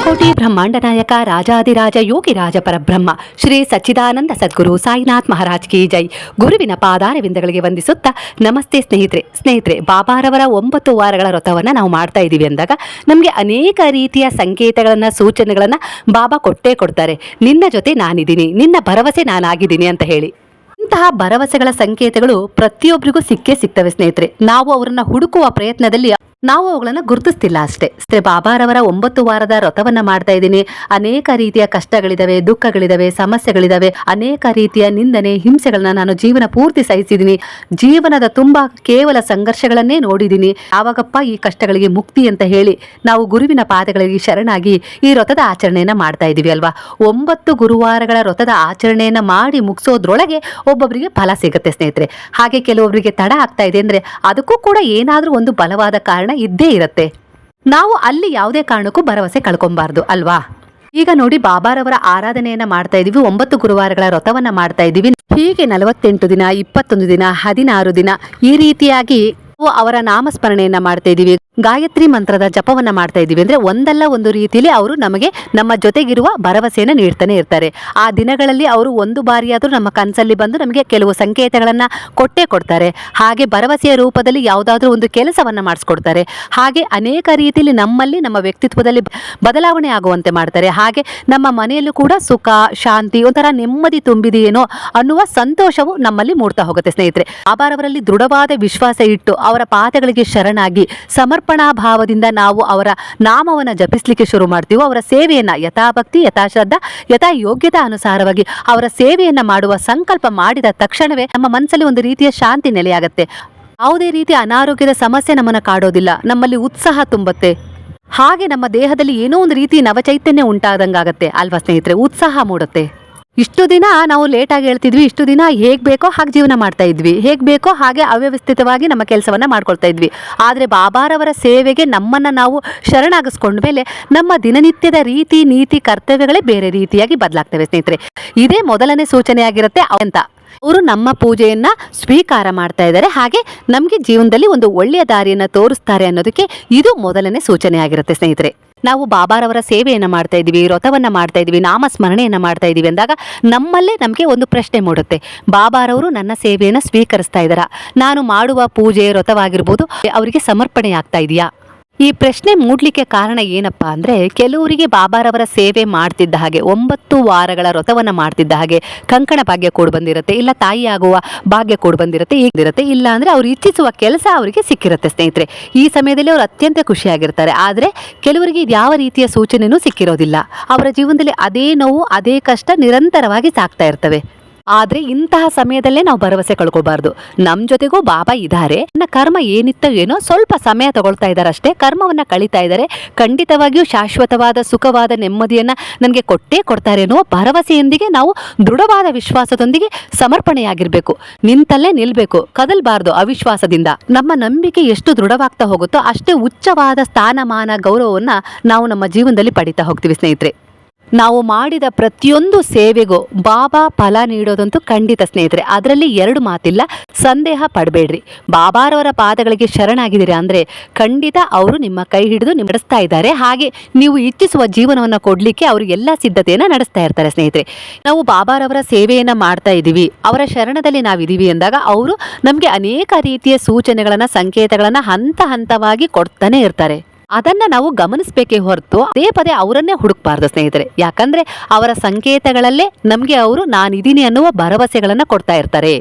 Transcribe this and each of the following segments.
ಶತಕೋಟಿ ಬ್ರಹ್ಮಾಂಡ ನಾಯಕ ರಾಜಾದಿರಾಜ ಯೋಗಿ ರಾಜ ಪರಬ್ರಹ್ಮ, ಶ್ರೀ ಸಚ್ಚಿದಾನಂದ ಸದ್ಗುರು ಸಾಯಿನಾಥ್ ಮಹಾರಾಜ್ ಕಿ ಜೈ. ಗುರುವಿನ ಪಾದಾರವಿಂದಗಳಿಗೆ ವಂದಿಸುತ್ತಾ ನಮಸ್ತೆ ಸ್ನೇಹಿತರೆ. ಸ್ನೇಹಿತರೆ, ಬಾಬಾರವರ ಒಂಬತ್ತು ವಾರಗಳ ವ್ರತವನ್ನು ನಾವು ಮಾಡ್ತಾ ಇದ್ದೀವಿ ಅಂದಾಗ ನಮಗೆ ಅನೇಕ ರೀತಿಯ ಸಂಕೇತಗಳನ್ನು, ಸೂಚನೆಗಳನ್ನು ಬಾಬಾ ಕೊಟ್ಟೇ ಕೊಡ್ತಾರೆ. ನಿನ್ನ ಜೊತೆ ನಾನಿದ್ದೀನಿ, ನಿನ್ನ ಭರವಸೆ ನಾನಾಗಿದ್ದೀನಿ ಅಂತ ಹೇಳಿ. ಇಂತಹ ಭರವಸೆಗಳ ಸಂಕೇತಗಳು ಪ್ರತಿಯೊಬ್ಬರಿಗೂ ಸಿಕ್ಕೇ ಸಿಗ್ತವೆ ಸ್ನೇಹಿತರೆ. ನಾವು ಅವರನ್ನು ಹುಡುಕುವ ಪ್ರಯತ್ನದಲ್ಲಿ ನಾವು ಅವುಗಳನ್ನು ಗುರುತಿಸ್ತಿಲ್ಲ ಅಷ್ಟೇ. ಬಾಬಾರವರ ಒಂಬತ್ತು ವಾರದ ವ್ರತವನ್ನ ಮಾಡ್ತಾ ಇದ್ದೀನಿ. ಅನೇಕ ರೀತಿಯ ಕಷ್ಟಗಳಿದಾವೆ, ದುಃಖಗಳಿದಾವೆ, ಸಮಸ್ಯೆಗಳಿದಾವೆ. ಅನೇಕ ರೀತಿಯ ನಿಂದನೆ, ಹಿಂಸೆಗಳನ್ನ ನಾನು ಜೀವನ ಪೂರ್ತಿ ಸಹಿಸಿದ್ದೀನಿ. ಜೀವನದ ತುಂಬಾ ಕೇವಲ ಸಂಘರ್ಷಗಳನ್ನೇ ನೋಡಿದ್ದೀನಿ. ಯಾವಾಗಪ್ಪ ಈ ಕಷ್ಟಗಳಿಗೆ ಮುಕ್ತಿ ಅಂತ ಹೇಳಿ ನಾವು ಗುರುವಿನ ಪಾದಗಳಿಗೆ ಶರಣಾಗಿ ಈ ರಥದ ಆಚರಣೆಯನ್ನ ಮಾಡ್ತಾ ಇದೀವಿ ಅಲ್ವಾ? ಒಂಬತ್ತು ಗುರುವಾರಗಳ ರಥದ ಆಚರಣೆಯನ್ನ ಮಾಡಿ ಮುಗಿಸೋದ್ರೊಳಗೆ ಒಬ್ಬೊಬ್ಬರಿಗೆ ಫಲ ಸಿಗುತ್ತೆ ಸ್ನೇಹಿತರೆ. ಹಾಗೆ ಕೆಲವೊಬ್ಬರಿಗೆ ತಡ ಆಗ್ತಾ ಇದೆ ಅಂದ್ರೆ ಅದಕ್ಕೂ ಕೂಡ ಏನಾದರೂ ಒಂದು ಬಲವಾದ ಕಾರಣ ಇದ್ದೇ ಇರುತ್ತೆ. ನಾವು ಅಲ್ಲಿ ಯಾವುದೇ ಕಾರಣಕ್ಕೂ ಭರವಸೆ ಕಳ್ಕೊಬಾರ್ದು, ಅಲ್ವಾ? ಈಗ ನೋಡಿ ಬಾಬಾರವರ ಆರಾಧನೆಯನ್ನ ಮಾಡ್ತಾ ಇದೀವಿ, ಒಂಬತ್ತು ಗುರುವಾರಗಳ ವ್ರತವನ್ನ ಮಾಡ್ತಾ ಇದೀವಿ. ಹೀಗೆ ನಲವತ್ತೆಂಟು ದಿನ, ಇಪ್ಪತ್ತೊಂದು ದಿನ, ಹದಿನಾರು ದಿನ ಈ ರೀತಿಯಾಗಿ ನಾವು ಅವರ ನಾಮಸ್ಮರಣೆಯನ್ನ ಮಾಡ್ತಾ ಇದೀವಿ. ಗಾಯತ್ರಿ ಮಂತ್ರದ ಜಪವನ್ನ ಮಾಡ್ತಾ ಇದೀವಿ ಅಂದ್ರೆ ಒಂದಲ್ಲ ಒಂದು ರೀತಿಯಲ್ಲಿ ಅವರು ನಮಗೆ ನಮ್ಮ ಜೊತೆಗಿರುವ ಭರವಸೆಯನ್ನು ನೀಡ್ತಾನೆ ಇರ್ತಾರೆ. ಆ ದಿನಗಳಲ್ಲಿ ಅವರು ಒಂದು ಬಾರಿಯಾದರೂ ನಮ್ಮ ಕನಸಲ್ಲಿ ಬಂದು ನಮಗೆ ಕೆಲವು ಸಂಕೇತಗಳನ್ನ ಕೊಟ್ಟೇ ಕೊಡ್ತಾರೆ. ಹಾಗೆ ಭರವಸೆಯ ರೂಪದಲ್ಲಿ ಯಾವುದಾದ್ರೂ ಒಂದು ಕೆಲಸವನ್ನ ಮಾಡಿಸ್ಕೊಡ್ತಾರೆ. ಹಾಗೆ ಅನೇಕ ರೀತಿಯಲ್ಲಿ ನಮ್ಮಲ್ಲಿ ನಮ್ಮ ವ್ಯಕ್ತಿತ್ವದಲ್ಲಿ ಬದಲಾವಣೆ ಆಗುವಂತೆ ಮಾಡ್ತಾರೆ. ಹಾಗೆ ನಮ್ಮ ಮನೆಯಲ್ಲೂ ಕೂಡ ಸುಖ, ಶಾಂತಿ ಒಂಥರ ನೆಮ್ಮದಿ ತುಂಬಿದೆಯೇನೋ ಅನ್ನುವ ಸಂತೋಷವು ನಮ್ಮಲ್ಲಿ ಮೂಡ್ತಾ ಹೋಗುತ್ತೆ ಸ್ನೇಹಿತರೆ. ಆಬಾರವರಲ್ಲಿ ದೃಢವಾದ ವಿಶ್ವಾಸ ಇಟ್ಟು ಅವರ ಪಾದಗಳಿಗೆ ಶರಣಾಗಿ ಸಮರ್ಪಣಾ ಭಾವದಿಂದ ನಾವು ಅವರ ನಾಮವನ್ನು ಜಪಿಸಲಿಕ್ಕೆ ಶುರು ಮಾಡ್ತೀವೋ, ಅವರ ಸೇವೆಯನ್ನು ಯಥಾಭಕ್ತಿ, ಯಥಾಶ್ರದ್ಧ ಯಥಾ ಯೋಗ್ಯತಾ ಅನುಸಾರವಾಗಿ ಅವರ ಸೇವೆಯನ್ನು ಮಾಡುವ ಸಂಕಲ್ಪ ಮಾಡಿದ ತಕ್ಷಣವೇ ನಮ್ಮ ಮನಸ್ಸಲ್ಲಿ ಒಂದು ರೀತಿಯ ಶಾಂತಿ ನೆಲೆಯಾಗುತ್ತೆ. ಯಾವುದೇ ರೀತಿಯ ಅನಾರೋಗ್ಯದ ಸಮಸ್ಯೆ ನಮ್ಮನ್ನು ಕಾಡೋದಿಲ್ಲ, ನಮ್ಮಲ್ಲಿ ಉತ್ಸಾಹ ತುಂಬುತ್ತೆ. ಹಾಗೆ ನಮ್ಮ ದೇಹದಲ್ಲಿ ಏನೋ ಒಂದು ರೀತಿ ನವಚೈತನ್ಯ ಉಂಟಾದಂಗಾಗತ್ತೆ, ಅಲ್ವಾ ಸ್ನೇಹಿತರೆ? ಉತ್ಸಾಹ ಮೂಡುತ್ತೆ. ಇಷ್ಟು ದಿನ ನಾವು ಲೇಟಾಗಿ ಹೇಳ್ತಿದ್ವಿ, ಇಷ್ಟು ದಿನ ಹೇಗೆ ಬೇಕೋ ಹಾಗೆ ಜೀವನ ಮಾಡ್ತಾ ಇದ್ವಿ. ಹೇಗೆ ಬೇಕೋ ಹಾಗೆ ಅವ್ಯವಸ್ಥಿತವಾಗಿ ನಮ್ಮ ಕೆಲಸವನ್ನ ಮಾಡ್ಕೊಳ್ತಾ ಇದ್ವಿ. ಆದರೆ ಬಾಬಾರವರ ಸೇವೆಗೆ ನಮ್ಮನ್ನ ನಾವು ಶರಣಾಗಿಸ್ಕೊಂಡ ಮೇಲೆ ನಮ್ಮ ದಿನನಿತ್ಯದ ರೀತಿ, ನೀತಿ, ಕರ್ತವ್ಯಗಳೇ ಬೇರೆ ರೀತಿಯಾಗಿ ಬದಲಾಗ್ತವೆ ಸ್ನೇಹಿತರೆ. ಇದೇ ಮೊದಲನೇ ಸೂಚನೆಯಾಗಿರುತ್ತೆ ಅಂತ ಅವರು ನಮ್ಮ ಪೂಜೆಯನ್ನ ಸ್ವೀಕಾರ ಮಾಡ್ತಾ ಇದ್ದಾರೆ. ಹಾಗೆ ನಮಗೆ ಜೀವನದಲ್ಲಿ ಒಂದು ಒಳ್ಳೆಯ ದಾರಿಯನ್ನ ತೋರಿಸ್ತಾರೆ ಅನ್ನೋದಕ್ಕೆ ಇದು ಮೊದಲನೇ ಸೂಚನೆ ಆಗಿರುತ್ತೆ ಸ್ನೇಹಿತರೆ. ನಾವು ಬಾಬಾರವರ ಸೇವೆಯನ್ನು ಮಾಡ್ತಾ ಇದ್ದೀವಿ, ವ್ರತವನ್ನು ಮಾಡ್ತಾ ಇದ್ದೀವಿ, ನಾಮಸ್ಮರಣೆಯನ್ನು ಮಾಡ್ತಾ ಇದ್ದೀವಿ ಅಂದಾಗ ನಮ್ಮಲ್ಲೇ ನಮಗೆ ಒಂದು ಪ್ರಶ್ನೆ ಮೂಡುತ್ತೆ. ಬಾಬಾರವರು ನನ್ನ ಸೇವೆಯನ್ನು ಸ್ವೀಕರಿಸ್ತಾ ಇದ್ದಾರಾ? ನಾನು ಮಾಡುವ ಪೂಜೆ, ವ್ರತವಾಗಿರ್ಬೋದು, ಅವರಿಗೆ ಸಮರ್ಪಣೆ ಆಗ್ತಾ ಇದೆಯಾ? ಈ ಪ್ರಶ್ನೆ ಮೂಡ್ಲಿಕ್ಕೆ ಕಾರಣ ಏನಪ್ಪ ಅಂದ್ರೆ ಕೆಲವರಿಗೆ ಬಾಬಾರವರ ಸೇವೆ ಮಾಡ್ತಿದ್ದ ಹಾಗೆ, ಒಂಬತ್ತು ವಾರಗಳ ವ್ರತವನ್ನು ಮಾಡ್ತಿದ್ದ ಹಾಗೆ ಕಂಕಣ ಭಾಗ್ಯ ಕೊಡು ಬಂದಿರುತ್ತೆ, ಇಲ್ಲ ತಾಯಿ ಆಗುವ ಭಾಗ್ಯ ಕೊಡು ಬಂದಿರುತ್ತೆ ಹೀಗಿರುತ್ತೆ ಇಲ್ಲ ಅಂದ್ರೆ ಅವ್ರು ಇಚ್ಛಿಸುವ ಕೆಲಸ ಅವರಿಗೆ ಸಿಕ್ಕಿರುತ್ತೆ ಸ್ನೇಹಿತರೆ. ಈ ಸಮಯದಲ್ಲಿ ಅವರು ಅತ್ಯಂತ ಖುಷಿಯಾಗಿರ್ತಾರೆ. ಆದರೆ ಕೆಲವರಿಗೆ ಯಾವ ರೀತಿಯ ಸೂಚನೆಯೂ ಸಿಕ್ಕಿರೋದಿಲ್ಲ. ಅವರ ಜೀವನದಲ್ಲಿ ಅದೇ ನೋವು, ಅದೇ ಕಷ್ಟ ನಿರಂತರವಾಗಿ ಸಾಕ್ತಾ ಇರ್ತವೆ. ಆದ್ರೆ ಇಂತಹ ಸಮಯದಲ್ಲೇ ನಾವು ಭರವಸೆ ಕಳ್ಕೋಬಾರ್ದು. ನಮ್ ಜೊತೆಗೂ ಬಾಬಾ ಇದ್ದಾರೆ ನನ್ನ ಕರ್ಮ ಏನಿತ್ತೋ ಏನೋ ಸ್ವಲ್ಪ ಸಮಯ ತಗೊಳ್ತಾ ಇದ್ದಾರೆ ಅಷ್ಟೇ ಕರ್ಮವನ್ನ ಕಳೀತಾ ಇದ್ದಾರೆ ಖಂಡಿತವಾಗಿಯೂ ಶಾಶ್ವತವಾದ, ಸುಖವಾದ ನೆಮ್ಮದಿಯನ್ನ ನನಗೆ ಕೊಟ್ಟೇ ಕೊಡ್ತಾರೆ ಅನ್ನೋ ಭರವಸೆಯೊಂದಿಗೆ ನಾವು ದೃಢವಾದ ವಿಶ್ವಾಸದೊಂದಿಗೆ ಸಮರ್ಪಣೆಯಾಗಿರ್ಬೇಕು. ನಿಂತಲ್ಲೇ ನಿಲ್ಬೇಕು. ಕದಲ್ಬಾರ್ದು ಅವಿಶ್ವಾಸದಿಂದ. ನಮ್ಮ ನಂಬಿಕೆ ಎಷ್ಟು ದೃಢವಾಗ್ತಾ ಹೋಗುತ್ತೋ ಅಷ್ಟೇ ಉಚ್ಚವಾದ ಸ್ಥಾನಮಾನ ಗೌರವವನ್ನ ನಾವು ನಮ್ಮ ಜೀವನದಲ್ಲಿ ಪಡಿತಾ ಹೋಗ್ತೀವಿ ಸ್ನೇಹಿತರೆ. ನಾವು ಮಾಡಿದ ಪ್ರತಿಯೊಂದು ಸೇವೆಗೂ ಬಾಬಾ ಫಲ ನೀಡೋದಂತೂ ಖಂಡಿತ ಸ್ನೇಹಿತರೆ. ಅದರಲ್ಲಿ ಎರಡು ಮಾತಿಲ್ಲ, ಸಂದೇಹ ಪಡಬೇಡ್ರಿ. ಬಾಬಾರವರ ಪಾದಗಳಿಗೆ ಶರಣಾಗಿದ್ದೀರಾ ಅಂದರೆ ಖಂಡಿತ ಅವರು ನಿಮ್ಮ ಕೈ ಹಿಡಿದು ನಡೆಸ್ತಾ ಇದ್ದಾರೆ. ಹಾಗೆ ನೀವು ಇಚ್ಛಿಸುವ ಜೀವನವನ್ನು ಕೊಡಲಿಕ್ಕೆ ಅವರು ಎಲ್ಲ ಸಿದ್ಧತೆಯನ್ನು ನಡೆಸ್ತಾ ಇರ್ತಾರೆ ಸ್ನೇಹಿತರೆ. ನಾವು ಬಾಬಾರವರ ಸೇವೆಯನ್ನು ಮಾಡ್ತಾ ಇದ್ದೀವಿ ಅವರ ಶರಣದಲ್ಲಿ ನಾವಿದ್ದೀವಿ ಅಂದಾಗ ಅವರು ನಮಗೆ ಅನೇಕ ರೀತಿಯ ಸೂಚನೆಗಳನ್ನು, ಸಂಕೇತಗಳನ್ನು ಹಂತ ಹಂತವಾಗಿ ಕೊಡ್ತಾನೆ ಇರ್ತಾರೆ. ಅದನ್ನ ನಾವು ಗಮನಿಸಬೇಕೇ ಹೊರತು ಅದೇ ಪದೇ ಅವರನ್ನೇ ಹುಡುಕ್ಬಾರ್ದು ಸ್ನೇಹಿತರೆ. ಯಾಕಂದ್ರೆ ಅವರ ಸಂಕೇತಗಳಲ್ಲೇ ನಮಗೆ ಅವರು ನಾನಿದ್ದೀನಿ ಅನ್ನುವ ಭರವಸೆಗಳನ್ನ ಕೊಡ್ತಾ ಇರ್ತಾರೆ.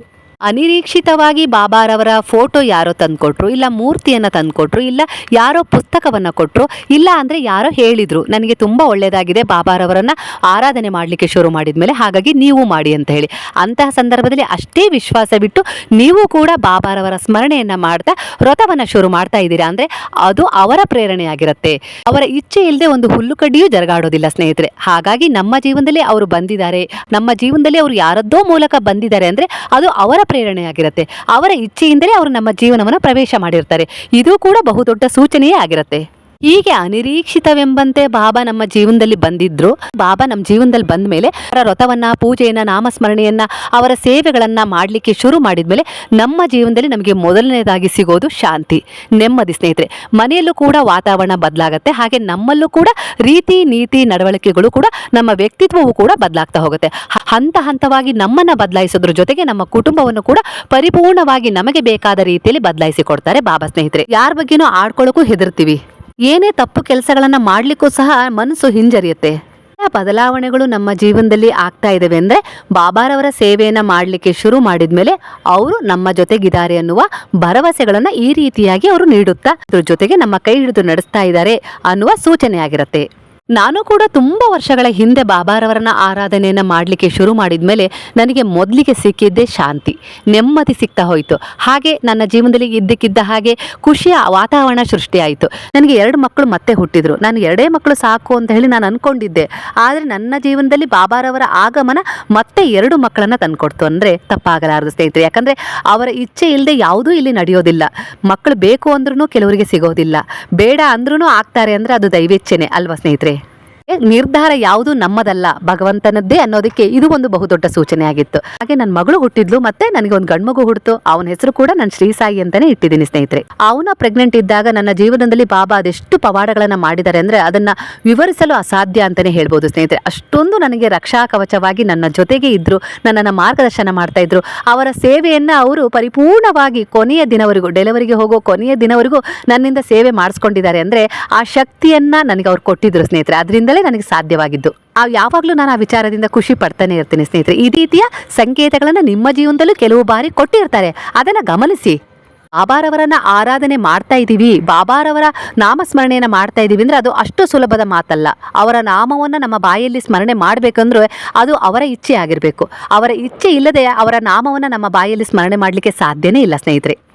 ಅನಿರೀಕ್ಷಿತವಾಗಿ ಬಾಬಾರವರ ಫೋಟೋ ಯಾರೋ ತಂದುಕೊಟ್ರು, ಇಲ್ಲ ಮೂರ್ತಿಯನ್ನು ತಂದುಕೊಟ್ರು, ಇಲ್ಲ ಯಾರೋ ಪುಸ್ತಕವನ್ನು ಕೊಟ್ಟರು ಇಲ್ಲ ಅಂದರೆ ಯಾರೋ ಹೇಳಿದರು, ನನಗೆ ತುಂಬ ಒಳ್ಳೆಯದಾಗಿದೆ ಬಾಬಾರವರನ್ನು, ಆರಾಧನೆ ಮಾಡಲಿಕ್ಕೆ ಶುರು ಮಾಡಿದ ಮೇಲೆ ಹಾಗಾಗಿ ನೀವು ಮಾಡಿ ಅಂತ ಹೇಳಿ. ಅಂತಹ ಸಂದರ್ಭದಲ್ಲಿ ಅಷ್ಟೇ ವಿಶ್ವಾಸ ಬಿಟ್ಟು ನೀವು ಕೂಡ ಬಾಬಾರವರ ಸ್ಮರಣೆಯನ್ನು ಮಾಡ್ತಾ ವ್ರತವನ್ನು ಶುರು ಮಾಡ್ತಾ ಇದ್ದೀರಾ ಅಂದರೆ ಅದು ಅವರ ಪ್ರೇರಣೆಯಾಗಿರುತ್ತೆ. ಅವರ ಇಚ್ಛೆ ಇಲ್ಲದೆ ಒಂದು ಹುಲ್ಲು ಕಡ್ಡಿಯೂ ಜರಗಾಡೋದಿಲ್ಲ ಸ್ನೇಹಿತರೆ. ಹಾಗಾಗಿ ನಮ್ಮ ಜೀವನದಲ್ಲಿ ಅವರು ಬಂದಿದ್ದಾರೆ. ನಮ್ಮ ಜೀವನದಲ್ಲಿ ಅವರು ಯಾರದ್ದೋ ಮೂಲಕ ಬಂದಿದ್ದಾರೆ ಅಂದರೆ ಅದು ಅವರ ಪ್ರೇರಣೆಯಾಗಿರುತ್ತೆ. ಅವರ ಇಚ್ಛೆಯಿಂದಲೇ ಅವರು ನಮ್ಮ ಜೀವನವನ್ನು ಪ್ರವೇಶ ಮಾಡಿರ್ತಾರೆ. ಇದು ಕೂಡ ಬಹುದೊಡ್ಡ ಸೂಚನೆಯೇ ಆಗಿರುತ್ತೆ. ಹೀಗೆ ಅನಿರೀಕ್ಷಿತವೆಂಬಂತೆ ಬಾಬಾ ನಮ್ಮ ಜೀವನದಲ್ಲಿ ಬಂದಿದ್ರು. ಬಾಬಾ ನಮ್ಮ ಜೀವನದಲ್ಲಿ ಬಂದ ಮೇಲೆ ಅವರ ವ್ರತವನ್ನ, ಪೂಜೆಯನ್ನ, ನಾಮಸ್ಮರಣೆಯನ್ನ, ಅವರ ಸೇವೆಗಳನ್ನ ಮಾಡಲಿಕ್ಕೆ ಶುರು ಮಾಡಿದ್ಮೇಲೆ ನಮ್ಮ ಜೀವನದಲ್ಲಿ ನಮಗೆ ಮೊದಲನೇದಾಗಿ ಸಿಗೋದು ಶಾಂತಿ, ನೆಮ್ಮದಿ ಸ್ನೇಹಿತರೆ. ಮನೆಯಲ್ಲೂ ಕೂಡ ವಾತಾವರಣ ಬದಲಾಗುತ್ತೆ. ಹಾಗೆ ನಮ್ಮಲ್ಲೂ ಕೂಡ ರೀತಿ ನೀತಿ ನಡವಳಿಕೆಗಳು ಕೂಡ ನಮ್ಮ ವ್ಯಕ್ತಿತ್ವವು ಕೂಡ ಬದಲಾಗ್ತಾ ಹೋಗುತ್ತೆ. ಹಂತ ಹಂತವಾಗಿ ನಮ್ಮನ್ನ ಬದಲಾಯಿಸೋದ್ರ ಜೊತೆಗೆ ನಮ್ಮ ಕುಟುಂಬವನ್ನು ಕೂಡ ಪರಿಪೂರ್ಣವಾಗಿ ನಮಗೆ ಬೇಕಾದ ರೀತಿಯಲ್ಲಿ ಬದಲಾಯಿಸಿ ಕೊಡ್ತಾರೆ ಬಾಬಾ ಸ್ನೇಹಿತರೆ. ಯಾರ ಬಗ್ಗೆನೂ ಆಡ್ಕೊಳ್ಳೋಕ್ಕೂ ಹೆದರ್ತೀವಿ. ಏನೇ ತಪ್ಪು ಕೆಲಸಗಳನ್ನು ಮಾಡ್ಲಿಕ್ಕೂ ಸಹ ಮನಸ್ಸು ಹಿಂಜರಿಯುತ್ತೆ. ಬದಲಾವಣೆಗಳು ನಮ್ಮ ಜೀವನದಲ್ಲಿ ಆಗ್ತಾ ಇದ್ದಾವೆ ಅಂದರೆ ಬಾಬಾರವರ ಸೇವೆಯನ್ನು ಮಾಡಲಿಕ್ಕೆ ಶುರು ಮಾಡಿದ್ಮೇಲೆ ಅವರು ನಮ್ಮ ಜೊತೆಗಿದ್ದಾರೆ ಅನ್ನುವ ಭರವಸೆಗಳನ್ನು ಈ ರೀತಿಯಾಗಿ ಅವರು ನೀಡುತ್ತಾ ಅದ್ರ ಜೊತೆಗೆ ನಮ್ಮ ಕೈ ಹಿಡಿದು ನಡೆಸ್ತಾ ಇದ್ದಾರೆ ಅನ್ನುವ ಸೂಚನೆ ಆಗಿರುತ್ತೆ ನಾನು ಕೂಡ ತುಂಬ ವರ್ಷಗಳ ಹಿಂದೆ ಬಾಬಾರವರನ್ನ ಆರಾಧನೆಯನ್ನು ಮಾಡಲಿಕ್ಕೆ ಶುರು ಮಾಡಿದ ಮೇಲೆ ನನಗೆ ಮೊದಲಿಗೆ ಸಿಕ್ಕಿದ್ದೇ ಶಾಂತಿ, ನೆಮ್ಮದಿ ಸಿಗ್ತಾ ಹೋಯಿತು. ಹಾಗೆ ನನ್ನ ಜೀವನದಲ್ಲಿ ಇದ್ದಕ್ಕಿದ್ದ ಹಾಗೆ ಖುಷಿಯ ವಾತಾವರಣ ಸೃಷ್ಟಿಯಾಯಿತು. ನನಗೆ ಎರಡು ಮಕ್ಕಳು ಮತ್ತೆ ಹುಟ್ಟಿದ್ರು. ನಾನು ಎರಡೇ ಮಕ್ಕಳು ಸಾಕು ಅಂತ ಹೇಳಿ ನಾನು ಅನ್ಕೊಂಡಿದ್ದೆ. ಆದರೆ ನನ್ನ ಜೀವನದಲ್ಲಿ ಬಾಬಾರವರ ಆಗಮನ ಮತ್ತೆ ಎರಡು ಮಕ್ಕಳನ್ನು ತಂದುಕೊಡ್ತು ಅಂದರೆ ತಪ್ಪಾಗಲಾರದು ಸ್ನೇಹಿತರೆ. ಯಾಕಂದರೆ ಅವರ ಇಚ್ಛೆ ಇಲ್ಲದೆ ಯಾವುದೂ ಇಲ್ಲಿ ನಡೆಯೋದಿಲ್ಲ. ಮಕ್ಕಳು ಬೇಕು ಅಂದ್ರೂ ಕೆಲವರಿಗೆ ಸಿಗೋದಿಲ್ಲ. ಬೇಡ ಅಂದ್ರೂ ಆಗ್ತಾರೆ ಅಂದರೆ ಅದು ದೈವೇಚ್ಛೆನೆ ಅಲ್ವಾ ಸ್ನೇಹಿತರೆ? ನಿರ್ಧಾರ ಯಾವುದು ನಮ್ಮದಲ್ಲ, ಭಗವಂತನದ್ದೇ ಅನ್ನೋದಕ್ಕೆ ಇದು ಒಂದು ಬಹುದೊಡ್ಡ ಸೂಚನೆ ಆಗಿತ್ತು ಹಾಗೆ ನನ್ನ ಮಗಳು ಹುಟ್ಟಿದ್ಲು, ಮತ್ತೆ ನನಗೆ ಒಂದು ಗಂಡ್ಮಗು ಹುಡ್ತು. ಅವನ ಹೆಸರು ಕೂಡ ನಾನು ಶ್ರೀ ಸಾಯಿ ಅಂತಾನೆ ಇಟ್ಟಿದ್ದೀನಿ ಸ್ನೇಹಿತರೆ. ಅವನ ಪ್ರೆಗ್ನೆಂಟ್ ಇದ್ದಾಗ ನನ್ನ ಜೀವನದಲ್ಲಿ ಬಾಬಾ ಅದೆಷ್ಟು ಪವಾಡಗಳನ್ನ ಮಾಡಿದ್ದಾರೆ ಅಂದ್ರೆ ಅದನ್ನ ವಿವರಿಸಲು ಅಸಾಧ್ಯ ಅಂತಾನೆ ಹೇಳ್ಬೋದು ಸ್ನೇಹಿತರೆ. ಅಷ್ಟೊಂದು ನನಗೆ ರಕ್ಷಾ ಕವಚವಾಗಿ ನನ್ನ ಜೊತೆಗೆ ಇದ್ರು, ನನ್ನನ್ನು ಮಾರ್ಗದರ್ಶನ ಮಾಡ್ತಾ ಇದ್ರು. ಅವರ ಸೇವೆಯನ್ನ ಅವರು ಪರಿಪೂರ್ಣವಾಗಿ ಕೊನೆಯ ದಿನವರೆಗೂ ಡೆಲಿವರಿಗೆ ಹೋಗೋ ಕೊನೆಯ ದಿನವರೆಗೂ ನನ್ನಿಂದ ಸೇವೆ ಮಾಡಿಸ್ಕೊಂಡಿದ್ದಾರೆ ಅಂದ್ರೆ ಆ ಶಕ್ತಿಯನ್ನ ನನಗೆ ಅವ್ರು ಕೊಟ್ಟಿದ್ರು ಸ್ನೇಹಿತರೆ. ಅದರಿಂದಲೇ ನನಗೆ ಸಾಧ್ಯವಾಗಿದ್ದು. ಆ ಯಾವಾಗಲೂ ನಾನು ಆ ವಿಚಾರದಿಂದ ಖುಷಿ ಪಡ್ತಾನೆ ಇರ್ತೀನಿ ಸ್ನೇಹಿತರೆ. ಈ ರೀತಿಯ ಸಂಕೇತಗಳನ್ನು ನಿಮ್ಮ ಜೀವನದಲ್ಲೂ ಕೆಲವು ಬಾರಿ ಕೊಟ್ಟಿರ್ತಾರೆ. ಅದನ್ನ ಗಮನಿಸಿ. ಬಾಬಾರವರನ್ನ ಆರಾಧನೆ ಮಾಡ್ತಾ ಇದ್ದೀವಿ. ಬಾಬಾರವರ ನಾಮಸ್ಮರಣೆಯನ್ನು ಮಾಡ್ತಾ ಇದ್ದೀವಿ ಅಂದ್ರೆ ಅದು ಅಷ್ಟು ಸುಲಭದ ಮಾತಲ್ಲ. ಅವರ ನಾಮವನ್ನ ನಮ್ಮ ಬಾಯಲ್ಲಿ ಸ್ಮರಣೆ ಮಾಡಬೇಕಂದ್ರೆ ಅದು ಅವರ ಇಚ್ಛೆ ಆಗಿರಬೇಕು ಅವರ ಇಚ್ಛೆ ಇಲ್ಲದೆ ಅವರ ನಾಮವನ್ನ ನಮ್ಮ ಬಾಯಲ್ಲಿ ಸ್ಮರಣೆ ಮಾಡಲಿಕ್ಕೆ ಸಾಧ್ಯನೇ ಇಲ್ಲ ಸ್ನೇಹಿತರೆ.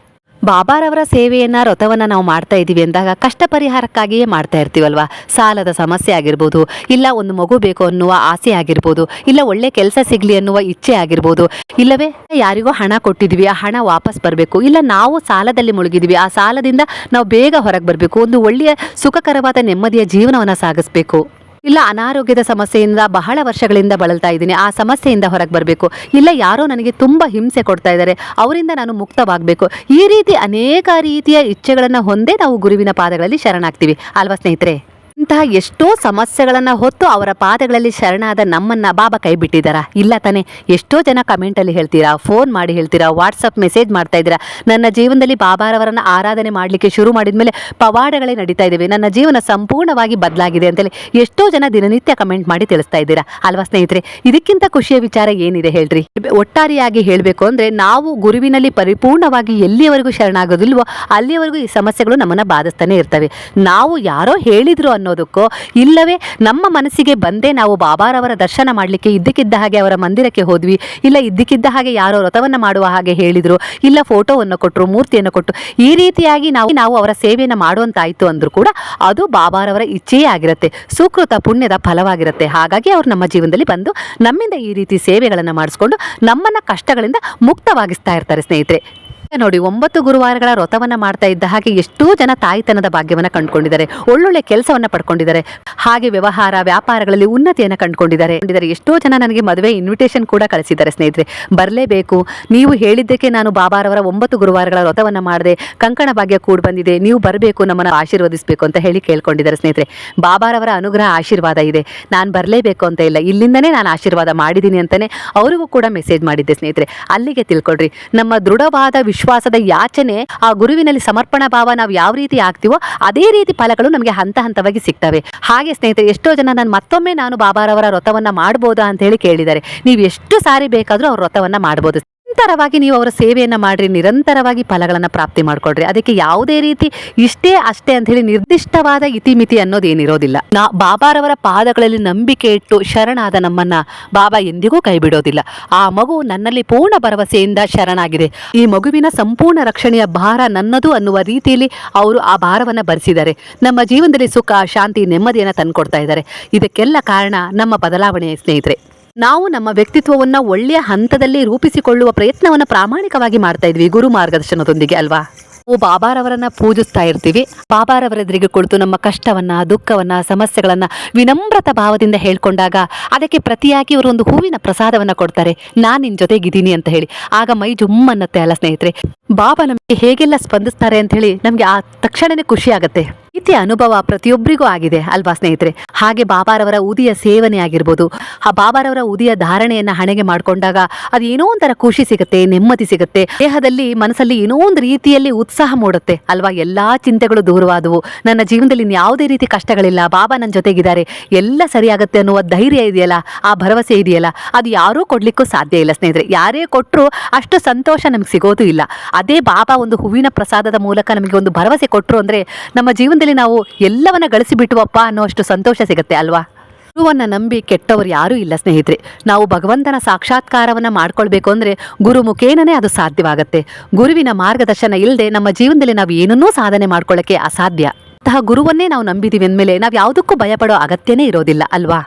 ಬಾಬಾರವರ ಸೇವೆಯನ್ನ ವ್ರತವನ್ನ ನಾವು ಮಾಡ್ತಾ ಇದ್ದೀವಿ ಅಂದಾಗ ಕಷ್ಟ ಪರಿಹಾರಕ್ಕಾಗಿಯೇ ಮಾಡ್ತಾ ಇರ್ತೀವಲ್ವಾ? ಸಾಲದ ಸಮಸ್ಯೆ ಆಗಿರ್ಬೋದು, ಇಲ್ಲ ಒಂದು ಮಗು ಬೇಕು ಅನ್ನುವ ಆಸೆ ಆಗಿರ್ಬೋದು, ಇಲ್ಲ ಒಳ್ಳೆ ಕೆಲಸ ಸಿಗ್ಲಿ ಅನ್ನುವ ಇಚ್ಛೆ ಆಗಿರ್ಬೋದು, ಇಲ್ಲವೇ ಯಾರಿಗೋ ಹಣ ಕೊಟ್ಟಿದ್ವಿ ಆ ಹಣ ವಾಪಸ್ ಬರಬೇಕು, ಇಲ್ಲ ನಾವು ಸಾಲದಲ್ಲಿ ಮುಳುಗಿದ್ವಿ ಆ ಸಾಲದಿಂದ ನಾವು ಬೇಗ ಹೊರಗೆ ಬರಬೇಕು, ಒಂದು ಒಳ್ಳೆಯ ಸುಖಕರವಾದ ನೆಮ್ಮದಿಯ ಜೀವನವನ್ನು ಸಾಗಿಸ್ಬೇಕು. ಇಲ್ಲ, ಅನಾರೋಗ್ಯದ ಸಮಸ್ಯೆಯಿಂದ ಬಹಳ ವರ್ಷಗಳಿಂದ ಬಳಲ್ತಾ ಇದ್ದೀನಿ. ಆ ಸಮಸ್ಯೆಯಿಂದ ಹೊರಗೆ ಬರಬೇಕು. ಇಲ್ಲ, ಯಾರೋ ನನಗೆ ತುಂಬ ಹಿಂಸೆ ಕೊಡ್ತಾ ಇದ್ದಾರೆ. ಅವರಿಂದ ನಾನು ಮುಕ್ತವಾಗಬೇಕು. ಈ ರೀತಿ ಅನೇಕ ರೀತಿಯ ಇಚ್ಛೆಗಳನ್ನು ಹೊಂದೇ ನಾವು ಗುರುವಿನ ಪಾದಗಳಲ್ಲಿ ಶರಣಾಗ್ತೀವಿ. ಅಲ್ವಾ ಸ್ನೇಹಿತರೆ? ಇಂತಹ ಎಷ್ಟೋ ಸಮಸ್ಯೆಗಳನ್ನು ಹೊತ್ತು ಅವರ ಪಾದಗಳಲ್ಲಿ ಶರಣಾದ ನಮ್ಮನ್ನ ಬಾಬಾ ಕೈ ಬಿಟ್ಟಿದ್ದಾರಾ? ಇಲ್ಲ ತಾನೆ. ಎಷ್ಟೋ ಜನ ಕಮೆಂಟಲ್ಲಿ ಹೇಳ್ತೀರಾ ಫೋನ್ ಮಾಡಿ ಹೇಳ್ತೀರಾ ವಾಟ್ಸಪ್ ಮೆಸೇಜ್ ಮಾಡ್ತಾ ಇದ್ದೀರಾ. ನನ್ನ ಜೀವನದಲ್ಲಿ ಬಾಬಾರವರನ್ನು ಆರಾಧನೆ ಮಾಡಲಿಕ್ಕೆ ಶುರು ಮಾಡಿದ ಮೇಲೆ ಪವಾಡಗಳೇ ನಡೀತಾ ಇದ್ದೇವೆ. ನನ್ನ ಜೀವನ ಸಂಪೂರ್ಣವಾಗಿ ಬದಲಾಗಿದೆ ಅಂತೇಳಿ ಎಷ್ಟೋ ಜನ ದಿನನಿತ್ಯ ಕಮೆಂಟ್ ಮಾಡಿ ತಿಳಿಸ್ತಾ ಇದ್ದೀರಾ? ಅಲ್ವಾ ಸ್ನೇಹಿತರೆ? ಇದಕ್ಕಿಂತ ಖುಷಿಯ ವಿಚಾರ ಏನಿದೆ ಹೇಳ್ರಿ? ಒಟ್ಟಾರೆಯಾಗಿ ಹೇಳಬೇಕು ಅಂದರೆ ನಾವು ಗುರುವಿನಲ್ಲಿ ಪರಿಪೂರ್ಣವಾಗಿ ಎಲ್ಲಿಯವರೆಗೂ ಶರಣಾಗೋದಿಲ್ವೋ, ಅಲ್ಲಿಯವರೆಗೂ ಈ ಸಮಸ್ಯೆಗಳು ನಮ್ಮನ್ನು ಬಾಧಿಸ್ತಾನೆ ಇರ್ತವೆ. ನಾವು ಯಾರೋ ಹೇಳಿದ್ರು ಅನ್ನೋದಕ್ಕೋ, ಇಲ್ಲವೇ ನಮ್ಮ ಮನಸ್ಸಿಗೆ ಬಂದೇ ನಾವು ಬಾಬಾರವರ ದರ್ಶನ ಮಾಡಲಿಕ್ಕೆ ಇದ್ದಕ್ಕಿದ್ದ ಹಾಗೆ ಅವರ ಮಂದಿರಕ್ಕೆ ಹೋದ್ವಿ, ಇಲ್ಲ ಇದ್ದಕ್ಕಿದ್ದ ಹಾಗೆ ಯಾರೋ ವ್ರತವನ್ನು ಮಾಡುವ ಹಾಗೆ ಹೇಳಿದರು, ಇಲ್ಲ ಫೋಟೋವನ್ನು ಕೊಟ್ಟರು ಮೂರ್ತಿಯನ್ನು ಕೊಟ್ಟು, ಈ ರೀತಿಯಾಗಿ ನಾವು ನಾವು ಅವರ ಸೇವೆಯನ್ನು ಮಾಡುವಂತಾಯಿತು ಅಂದ್ರೂ ಕೂಡ ಅದು ಬಾಬಾರವರ ಇಚ್ಛೆಯೇ ಆಗಿರುತ್ತೆ, ಸುಕೃತ ಪುಣ್ಯದ ಫಲವಾಗಿರುತ್ತೆ. ಹಾಗಾಗಿ ಅವರು ನಮ್ಮ ಜೀವನದಲ್ಲಿ ಬಂದು ನಮ್ಮಿಂದ ಈ ರೀತಿ ಸೇವೆಗಳನ್ನು ಮಾಡಿಸ್ಕೊಂಡು ನಮ್ಮನ್ನ ಕಷ್ಟಗಳಿಂದ ಮುಕ್ತವಾಗಿಸ್ತಾ ಇರ್ತಾರೆ ಸ್ನೇಹಿತರೆ. ನೋಡಿ, ಒಂಬತ್ತು ಗುರುವಾರಗಳ ವ್ರತವನ್ನ ಮಾಡ್ತಾ ಇದ್ದ ಹಾಗೆ ಎಷ್ಟೋ ಜನ ತಾಯಿತನದ ಭಾಗ್ಯವನ್ನ ಕಂಡುಕೊಂಡಿದ್ದಾರೆ. ಒಳ್ಳೊಳ್ಳೆ ಕೆಲಸವನ್ನ ಪಡ್ಕೊಂಡಿದ್ದಾರೆ. ಹಾಗೆ ವ್ಯವಹಾರ, ವ್ಯಾಪಾರಗಳಲ್ಲಿ ಉನ್ನತಿಯನ್ನ ಕಂಡುಕೊಂಡಿದ್ದಾರೆ. ಕಂಡಿದ್ದಾರೆ. ಎಷ್ಟೋ ಜನ ನನಗೆ ಮದುವೆ ಇನ್ವಿಟೇಷನ್ ಕೂಡ ಕಳಿಸಿದ್ದಾರೆ ಸ್ನೇಹಿತರೆ. ಬರಲೇಬೇಕು. ನೀವು ಹೇಳಿದ್ದಕ್ಕೆ ನಾನು ಬಾಬಾರವರ ಒಂಬತ್ತು ಗುರುವಾರಗಳ ವ್ರತವನ್ನ ಮಾಡಿದೆ. ಕಂಕಣ ಭಾಗ್ಯ ಕೂಡ ಬಂದಿದೆ. ನೀವು ಬರಬೇಕು, ನಮ್ಮನ್ನ ಆಶೀರ್ವದಿಸಬೇಕು ಅಂತ ಹೇಳಿ ಕೇಳ್ಕೊಂಡಿದ್ದಾರೆ ಸ್ನೇಹಿತರೆ. ಬಾಬಾರವರ ಅನುಗ್ರಹ ಆಶೀರ್ವಾದ ಇದೆ. ನಾನು ಬರಲೇಬೇಕು ಅಂತ ಇಲ್ಲ. ಇಲ್ಲಿಂದನೇ ನಾನು ಆಶೀರ್ವಾದ ಮಾಡಿದ್ದೀನಿ ಅಂತಾನೆ ಅವರಿಗೂ ಕೂಡ ಮೆಸೇಜ್ ಮಾಡಿದ್ದೆ ಸ್ನೇಹಿತರೆ. ಅಲ್ಲಿಗೆ ತಿಳ್ಕೊಳ್ರಿ. ನಮ್ಮ ದೃಢವಾದ ವಿಶ್ವಾಸದ ಯಾಚನೆ, ಆ ಗುರುವಿನಲ್ಲಿ ಸಮರ್ಪಣಾ ಭಾವ ನಾವು ಯಾವ ರೀತಿ ಆಗ್ತೀವೋ ಅದೇ ರೀತಿ ಫಲಗಳು ನಮಗೆ ಹಂತ ಹಂತವಾಗಿ ಸಿಗ್ತವೆ. ಹಾಗೆ ಸ್ನೇಹಿತರೆ, ಎಷ್ಟೋ ಜನ ನಾನು ಮತ್ತೊಮ್ಮೆ ನಾನು ಬಾಬಾರವರ ವ್ರತವನ್ನು ಮಾಡ್ಬೋದಾ ಅಂತ ಹೇಳಿ ಕೇಳಿದ್ದಾರೆ. ನೀವು ಎಷ್ಟು ಸಾರಿ ಬೇಕಾದರೂ ಅವ್ರ ವ್ರತವನ್ನು ಮಾಡ್ಬೋದು. ನಿರಂತರವಾಗಿ ನೀವು ಅವರ ಸೇವೆಯನ್ನು ಮಾಡಿರಿ, ನಿರಂತರವಾಗಿ ಫಲಗಳನ್ನು ಪ್ರಾಪ್ತಿ ಮಾಡಿಕೊಡ್ರಿ ಅದಕ್ಕೆ ಯಾವುದೇ ರೀತಿ ಇಷ್ಟೇ ಅಷ್ಟೇ ಅಂತ ಹೇಳಿ ನಿರ್ದಿಷ್ಟವಾದ ಇತಿಮಿತಿ ಅನ್ನೋದೇನಿರೋದಿಲ್ಲ ನಾ ಬಾಬಾರವರ ಪಾದಗಳಲ್ಲಿ ನಂಬಿಕೆ ಇಟ್ಟು ಶರಣಾದ ನಮ್ಮನ್ನ ಬಾಬಾ ಎಂದಿಗೂ ಕೈ ಬಿಡೋದಿಲ್ಲ ಆ ಮಗು ನನ್ನಲ್ಲಿ ಪೂರ್ಣ ಭರವಸೆಯಿಂದ ಶರಣಾಗಿದೆ. ಈ ಮಗುವಿನ ಸಂಪೂರ್ಣ ರಕ್ಷಣೆಯ ಭಾರ ನನ್ನದು ಅನ್ನುವ ರೀತಿಯಲ್ಲಿ ಅವರು ಆ ಭಾರವನ್ನು ಭರಿಸಿದ್ದಾರೆ ನಮ್ಮ ಜೀವನದಲ್ಲಿ ಸುಖ, ಶಾಂತಿ, ನೆಮ್ಮದಿಯನ್ನು ತಂದುಕೊಡ್ತಾ ಇದ್ದಾರೆ. ಇದಕ್ಕೆಲ್ಲ ಕಾರಣ ನಮ್ಮ ಬದಲಾವಣೆಯ ಸ್ನೇಹಿತರೆ. ನಾವು ನಮ್ಮ ವ್ಯಕ್ತಿತ್ವವನ್ನ ಒಳ್ಳೆಯ ಹಂತದಲ್ಲಿ ರೂಪಿಸಿಕೊಳ್ಳುವ ಪ್ರಯತ್ನವನ್ನ ಪ್ರಾಮಾಣಿಕವಾಗಿ ಮಾಡ್ತಾ ಇದ್ವಿ ಗುರು ಮಾರ್ಗದರ್ಶನದೊಂದಿಗೆ ಅಲ್ವಾ? ನಾವು ಬಾಬಾರವರನ್ನ ಪೂಜಿಸ್ತಾ ಇರ್ತೀವಿ. ಬಾಬಾರವರ ಎದುರಿಗೆ ಕುಳಿತು ನಮ್ಮ ಕಷ್ಟವನ್ನ, ದುಃಖವನ್ನ, ಸಮಸ್ಯೆಗಳನ್ನ ವಿನಮ್ರತ ಭಾವದಿಂದ ಹೇಳ್ಕೊಂಡಾಗ ಅದಕ್ಕೆ ಪ್ರತಿಯಾಗಿ ಇವರು ಒಂದು ಹೂವಿನ ಪ್ರಸಾದವನ್ನ ಕೊಡ್ತಾರೆ. ನಾನು ನಿನ್ನ ಜೊತೆಗಿದ್ದೀನಿ ಅಂತ ಹೇಳಿ. ಆಗ ಮೈ ಜುಮ್ಮನ್ನತ್ತೆ ಅಲ್ಲ ಸ್ನೇಹಿತರೆ. ಬಾಬಾ ನಮಗೆ ಹೇಗೆಲ್ಲ ಸ್ಪಂದಿಸ್ತಾರೆ ಅಂತ ಹೇಳಿ ನಮ್ಗೆ ಆ ತಕ್ಷಣನೇ ಖುಷಿ ಆಗುತ್ತೆ ರೀತಿಯ ಅನುಭವ ಪ್ರತಿಯೊಬ್ಬರಿಗೂ ಆಗಿದೆ ಅಲ್ವಾ ಸ್ನೇಹಿತರೆ? ಹಾಗೆ ಬಾಬಾರವರ ಉದಿಯ ಸೇವನೆ ಆಗಿರ್ಬೋದು, ಆ ಬಾಬಾರವರ ಉದಿಯ ಧಾರಣೆಯನ್ನ ಹಣೆಗೆ ಮಾಡಿಕೊಂಡಾಗ ಅದು ಏನೋ ಒಂಥರ ಖುಷಿ ಸಿಗುತ್ತೆ, ನೆಮ್ಮದಿ ಸಿಗುತ್ತೆ, ದೇಹದಲ್ಲಿ, ಮನಸ್ಸಲ್ಲಿ ಏನೋ ಒಂದು ರೀತಿಯಲ್ಲಿ ಉತ್ಸಾಹ ಮೂಡುತ್ತೆ ಅಲ್ವಾ? ಎಲ್ಲಾ ಚಿಂತೆಗಳು ದೂರವಾದವು. ನನ್ನ ಜೀವನದಲ್ಲಿ ಯಾವುದೇ ರೀತಿ ಕಷ್ಟಗಳಿಲ್ಲ, ಬಾಬಾ ನನ್ನ ಜೊತೆಗಿದ್ದಾರೆ, ಎಲ್ಲ ಸರಿಯಾಗುತ್ತೆ ಅನ್ನುವ ಧೈರ್ಯ ಇದೆಯಲ್ಲ, ಆ ಭರವಸೆ ಇದೆಯಲ್ಲ, ಅದು ಯಾರೂ ಕೊಡ್ಲಿಕ್ಕೂ ಸಾಧ್ಯ ಇಲ್ಲ ಸ್ನೇಹಿತರೆ. ಯಾರೇ ಕೊಟ್ಟರು ಅಷ್ಟು ಸಂತೋಷ ನಮ್ಗೆ ಸಿಗೋದು ಇಲ್ಲ. ಅದೇ ಬಾಬಾ ಒಂದು ಹೂವಿನ ಪ್ರಸಾದದ ಮೂಲಕ ನಮಗೆ ಒಂದು ಭರವಸೆ ಕೊಟ್ಟರು ಅಂದರೆ ನಮ್ಮ ಜೀವನದಲ್ಲಿ ನಾವು ಎಲ್ಲವನ್ನ ಗಳಿಸಿಬಿಟ್ಟುವಪ್ಪ ಅನ್ನೋಷ್ಟು ಸಂತೋಷ ಸಿಗುತ್ತೆ ಅಲ್ವಾ? ಗುರುವನ್ನು ನಂಬಿ ಕೆಟ್ಟವರು ಯಾರೂ ಇಲ್ಲ ಸ್ನೇಹಿತರೆ. ನಾವು ಭಗವಂತನ ಸಾಕ್ಷಾತ್ಕಾರವನ್ನು ಮಾಡ್ಕೊಳ್ಬೇಕು ಅಂದರೆ ಗುರು ಮುಖೇನನೇ ಅದು ಸಾಧ್ಯವಾಗುತ್ತೆ. ಗುರುವಿನ ಮಾರ್ಗದರ್ಶನ ಇಲ್ಲದೆ ನಮ್ಮ ಜೀವನದಲ್ಲಿ ನಾವು ಏನನ್ನೂ ಸಾಧನೆ ಮಾಡ್ಕೊಳ್ಳೋಕ್ಕೆ ಅಸಾಧ್ಯ. ಅಂತಹ ಗುರುವನ್ನೇ ನಾವು ನಂಬಿದೀವಿ ಅಂದಮೇಲೆ ನಾವು ಯಾವುದಕ್ಕೂ ಭಯಪಡೋ ಅಗತ್ಯನೇ ಇರೋದಿಲ್ಲ ಅಲ್ವಾ?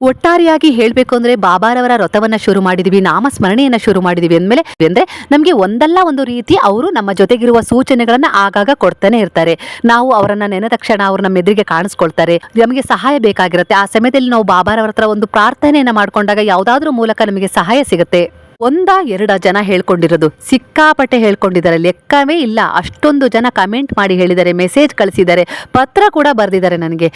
ಒಟ್ಟಾರೆಯಾಗಿ ಹೇಳಬೇಕು ಅಂದ್ರೆ ಬಾಬಾರವರ ವ್ರತವನ್ನ ಶುರು ಮಾಡಿದೀವಿ, ನಾಮಸ್ಮರಣೆಯನ್ನ ಶುರು ಮಾಡಿದೀವಿ ಅಂದ್ಮೇಲೆ ಅಂದ್ರೆ ನಮ್ಗೆ ಒಂದಲ್ಲ ಒಂದು ರೀತಿ ಅವರು ನಮ್ಮ ಜೊತೆಗಿರುವ ಸೂಚನೆಗಳನ್ನ ಆಗಾಗ ಕೊಡ್ತಾನೆ ಇರ್ತಾರೆ. ನಾವು ಅವರನ್ನ ನೆನೆದ ತಕ್ಷಣ ಅವ್ರು ನಮ್ಮ ಎದುರಿಗೆ ಕಾಣಿಸ್ಕೊಳ್ತಾರೆ, ನಮಗೆ ಸಹಾಯ ಬೇಕಾಗಿರುತ್ತೆ. ಆ ಸಮಯದಲ್ಲಿ ನಾವು ಬಾಬಾರವರ ಹತ್ರ ಒಂದು ಪ್ರಾರ್ಥನೆಯನ್ನ ಮಾಡ್ಕೊಂಡಾಗ ಯಾವುದಾದ್ರೂ ಮೂಲಕ ನಮಗೆ ಸಹಾಯ ಸಿಗುತ್ತೆ. ಒಂದ ಎರಡ ಜನ ಹೇಳ್ಕೊಂಡಿರೋದು, ಸಿಕ್ಕಾಪಟ್ಟೆ ಹೇಳ್ಕೊಂಡಿದ್ದಾರೆ. ಲೆಕ್ಕವೇ ಇಲ್ಲ. ಅಷ್ಟೊಂದು ಜನ ಕಮೆಂಟ್ ಮಾಡಿ ಹೇಳಿದ್ದಾರೆ ಮೆಸೇಜ್ ಕಳಿಸಿದ್ದಾರೆ. ಪತ್ರ ಕೂಡ ಬರೆದಿದ್ದಾರೆ ನನಗೆ.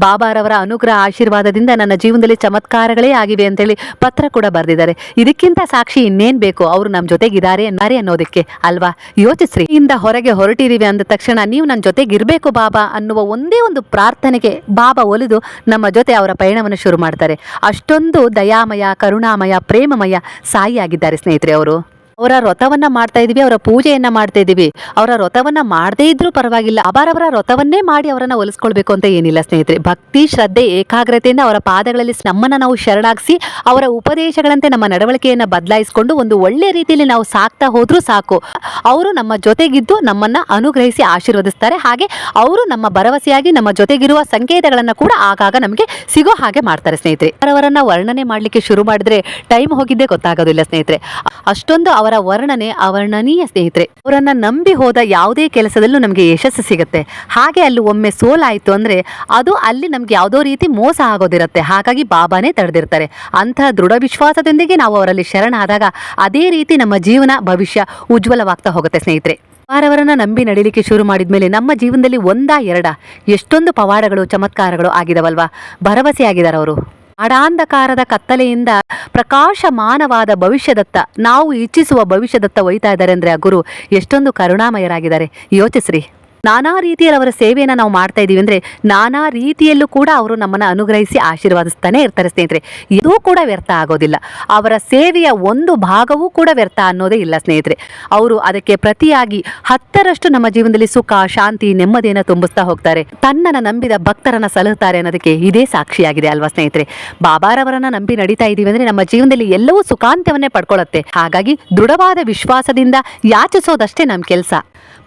ಬಾಬಾರವರ ಅನುಗ್ರಹ ಆಶೀರ್ವಾದದಿಂದ ನನ್ನ ಜೀವನದಲ್ಲಿ ಚಮತ್ಕಾರಗಳೇ ಆಗಿವೆ ಅಂತೇಳಿ ಪತ್ರ ಕೂಡ ಬರೆದಿದ್ದಾರೆ. ಇದಕ್ಕಿಂತ ಸಾಕ್ಷಿ ಇನ್ನೇನ್ ಬೇಕು? ಅವರು ನಮ್ಮ ಜೊತೆಗಿದ್ದಾರೆ ಅನ್ನಾರೆ ಅನ್ನೋದಕ್ಕೆ ಅಲ್ವಾ? ಯೋಚಿಸ್ರಿ. ಇಂದ ಹೊರಗೆ ಹೊರಟಿದೀವಿ ಅಂದ ತಕ್ಷಣ ನೀವು ನನ್ನ ಜೊತೆಗಿರ್ಬೇಕು ಬಾಬಾ ಅನ್ನುವ ಒಂದೇ ಒಂದು ಪ್ರಾರ್ಥನೆಗೆ ಬಾಬಾ ಒಲಿದು ನಮ್ಮ ಜೊತೆ ಅವರ ಪಯಣವನ್ನು ಶುರು ಮಾಡ್ತಾರೆ. ಅಷ್ಟೊಂದು ದಯಾಮಯ, ಕರುಣಾಮಯ, ಪ್ರೇಮಮಯ ಸಾಯಿಯಾಗಿದ್ದಾರೆ ಸ್ನೇಹಿತರೆ ಅವರು. ಅವರ ವ್ರತವನ್ನ ಮಾಡ್ತಾ ಇದೀವಿ, ಅವರ ಪೂಜೆಯನ್ನ ಮಾಡ್ತಾ ಇದೀವಿ. ಅವರ ವ್ರತವನ್ನ ಮಾಡದೇ ಇದ್ರೂ ಪರವಾಗಿಲ್ಲ. ಅಬಾರವರ ವ್ರತವನ್ನೇ ಮಾಡಿ ಅವರನ್ನ ಒಲಿಸ್ಕೊಳ್ಬೇಕು ಅಂತ ಏನಿಲ್ಲ ಸ್ನೇಹಿತರೆ. ಭಕ್ತಿ, ಶ್ರದ್ಧೆ, ಏಕಾಗ್ರತೆಯಿಂದ ಅವರ ಪಾದಗಳಲ್ಲಿ ನಮ್ಮನ್ನ ನಾವು ಶರಣಾಗಿಸಿ, ಅವರ ಉಪದೇಶಗಳಂತೆ ನಮ್ಮ ನಡವಳಿಕೆಯನ್ನ ಬದಲಾಯಿಸಿಕೊಂಡು ಒಂದು ಒಳ್ಳೆ ರೀತಿಯಲ್ಲಿ ನಾವು ಸಾಕ್ತಾ ಹೋದ್ರೂ ಸಾಕು. ಅವರು ನಮ್ಮ ಜೊತೆಗಿದ್ದು ನಮ್ಮನ್ನ ಅನುಗ್ರಹಿಸಿ ಆಶೀರ್ವದಿಸ್ತಾರೆ. ಹಾಗೆ ಅವರು ನಮ್ಮ ಭರವಸೆಯಾಗಿ ನಮ್ಮ ಜೊತೆಗಿರುವ ಸಂಕೇತಗಳನ್ನ ಕೂಡ ಆಗಾಗ ನಮಗೆ ಸಿಗೋ ಹಾಗೆ ಮಾಡ್ತಾರೆ ಸ್ನೇಹಿತರೆ. ಅವರವರನ್ನ ವರ್ಣನೆ ಮಾಡಲಿಕ್ಕೆ ಶುರು ಮಾಡಿದ್ರೆ ಟೈಮ್ ಹೋಗಿದ್ದೇ ಗೊತ್ತಾಗೋದಿಲ್ಲ ಸ್ನೇಹಿತರೆ. ಅಷ್ಟೊಂದು ಅವರ ವರ್ಣನೆ ಅವರ್ಣನೀಯ ಸ್ನೇಹಿತರೆ. ಅವರನ್ನ ನಂಬಿ ಹೋದ ಯಾವುದೇ ಕೆಲಸದಲ್ಲೂ ನಮಗೆ ಯಶಸ್ಸು ಸಿಗುತ್ತೆ. ಹಾಗೆ ಅಲ್ಲಿ ಒಮ್ಮೆ ಸೋಲಾಯಿತು ಅಂದ್ರೆ ಅದು ಅಲ್ಲಿ ನಮ್ಗೆ ಯಾವುದೋ ರೀತಿ ಮೋಸ ಆಗೋದಿರುತ್ತೆ. ಹಾಗಾಗಿ ಬಾಬಾನೇ ತಡೆದಿರ್ತಾರೆ. ಅಂತಹ ದೃಢ ವಿಶ್ವಾಸದೊಂದಿಗೆ ನಾವು ಅವರಲ್ಲಿ ಶರಣಾದಾಗ ಅದೇ ರೀತಿ ನಮ್ಮ ಜೀವನ, ಭವಿಷ್ಯ ಉಜ್ವಲವಾಗ್ತಾ ಹೋಗುತ್ತೆ ಸ್ನೇಹಿತರೆ. ಅವರವರನ್ನ ನಂಬಿ ನಡಿಲಿಕ್ಕೆ ಶುರು ಮಾಡಿದ್ಮೇಲೆ ನಮ್ಮ ಜೀವನದಲ್ಲಿ ಒಂದಾ ಎರಡ? ಎಷ್ಟೊಂದು ಪವಾಡಗಳು, ಚಮತ್ಕಾರಗಳು ಆಗಿದವಲ್ವಾ? ಭರವಸೆ ಆಗಿದ್ದಾರೆ ಅವರು. ಅಡಾಂಧಕಾರದ ಕತ್ತಲೆಯಿಂದ ಪ್ರಕಾಶಮಾನವಾದ ಭವಿಷ್ಯದತ್ತ ನಾವು ಇಚ್ಛಿಸುವ ಭವಿಷ್ಯದತ್ತ ಒಯ್ತಾ ಇದ್ದಾರೆ ಅಂದರೆ ಆ ಗುರು ಎಷ್ಟೊಂದು ಕರುಣಾಮಯರಾಗಿದ್ದಾರೆ. ಯೋಚಿಸ್ರಿ. ನಾನಾ ರೀತಿಯಲ್ಲಿ ಅವರ ಸೇವೆಯನ್ನು ನಾವು ಮಾಡ್ತಾ ಇದ್ದೀವಿ ಅಂದರೆ ನಾನಾ ರೀತಿಯಲ್ಲೂ ಕೂಡ ಅವರು ನಮ್ಮನ್ನ ಅನುಗ್ರಹಿಸಿ ಆಶೀರ್ವಾದಿಸ್ತಾನೆ ಇರ್ತಾರೆ ಸ್ನೇಹಿತರೆ. ಇದೂ ಕೂಡ ವ್ಯರ್ಥ ಆಗೋದಿಲ್ಲ. ಅವರ ಸೇವೆಯ ಒಂದು ಭಾಗವೂ ಕೂಡ ವ್ಯರ್ಥ ಅನ್ನೋದೇ ಇಲ್ಲ ಸ್ನೇಹಿತರೆ. ಅವರು ಅದಕ್ಕೆ ಪ್ರತಿಯಾಗಿ ಹತ್ತರಷ್ಟು ನಮ್ಮ ಜೀವನದಲ್ಲಿ ಸುಖ, ಶಾಂತಿ, ನೆಮ್ಮದಿಯನ್ನು ತುಂಬಿಸ್ತಾ ಹೋಗ್ತಾರೆ. ತನ್ನನ್ನು ನಂಬಿದ ಭಕ್ತರನ್ನ ಸಲಹುತ್ತಾರೆ ಅನ್ನೋದಕ್ಕೆ ಇದೇ ಸಾಕ್ಷಿಯಾಗಿದೆ ಅಲ್ವಾ ಸ್ನೇಹಿತರೆ. ಬಾಬಾರವರನ್ನ ನಂಬಿ ನಡೀತಾ ಇದೀವಿ ಅಂದ್ರೆ ನಮ್ಮ ಜೀವನದಲ್ಲಿ ಎಲ್ಲವೂ ಸುಖಾಂತ್ಯವನ್ನೇ ಪಡ್ಕೊಳ್ಳುತ್ತೆ ಹಾಗಾಗಿ ದೃಢವಾದ ವಿಶ್ವಾಸದಿಂದ ಯಾಚಿಸೋದಷ್ಟೇ ನಮ್ಮ ಕೆಲಸ.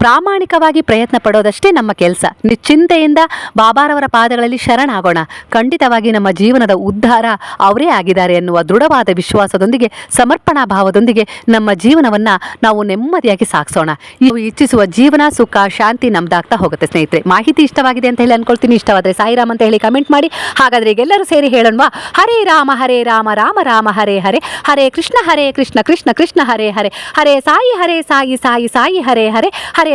ಪ್ರಾಮಾಣಿಕವಾಗಿ ಪ್ರಯತ್ನ ಪಡೋದಷ್ಟೇ ನಮ್ಮ ಕೆಲಸ. ನಿಶ್ಚಿಂತೆಯಿಂದ ಬಾಬಾರವರ ಪಾದಗಳಲ್ಲಿ ಶರಣಾಗೋಣ. ಖಂಡಿತವಾಗಿ ನಮ್ಮ ಜೀವನದ ಉದ್ಧಾರ ಅವರೇ ಆಗಿದ್ದಾರೆ ಎನ್ನುವ ದೃಢವಾದ ವಿಶ್ವಾಸದೊಂದಿಗೆ, ಸಮರ್ಪಣಾ ಭಾವದೊಂದಿಗೆ ನಮ್ಮ ಜೀವನವನ್ನ ನಾವು ನೆಮ್ಮದಿಯಾಗಿ ಸಾಗಿಸೋಣ. ಇವು ಇಚ್ಛಿಸುವ ಜೀವನ, ಸುಖ, ಶಾಂತಿ ನಮ್ದಾಗ್ತಾ ಹೋಗುತ್ತೆ ಸ್ನೇಹಿತರೆ. ಮಾಹಿತಿ ಇಷ್ಟವಾಗಿದೆ ಅಂತ ಹೇಳಿ ಅನ್ಕೊಳ್ತೀನಿ. ಇಷ್ಟವಾದ್ರೆ ಸಾಯಿರಾಮ್ ಅಂತ ಹೇಳಿ ಕಮೆಂಟ್ ಮಾಡಿ. ಹಾಗಾದ್ರೆ ಈಗೆಲ್ಲರೂ ಸೇರಿ ಹೇಳೋಣವಾ? ಹರೇ ರಾಮ ಹರೇ ರಾಮ ರಾಮ ರಾಮ, ಹರೇ ಹರೇ. ಹರೇ ಕೃಷ್ಣ ಹರೇ ಕೃಷ್ಣ ಕೃಷ್ಣ ಕೃಷ್ಣ, ಹರೇ ಹರೇ. ಹರೇ ಸಾಯಿ ಹರೇ ಸಾಯಿ ಸಾಯಿ ಸಾಯಿ ಹರೇ. ಹರೇ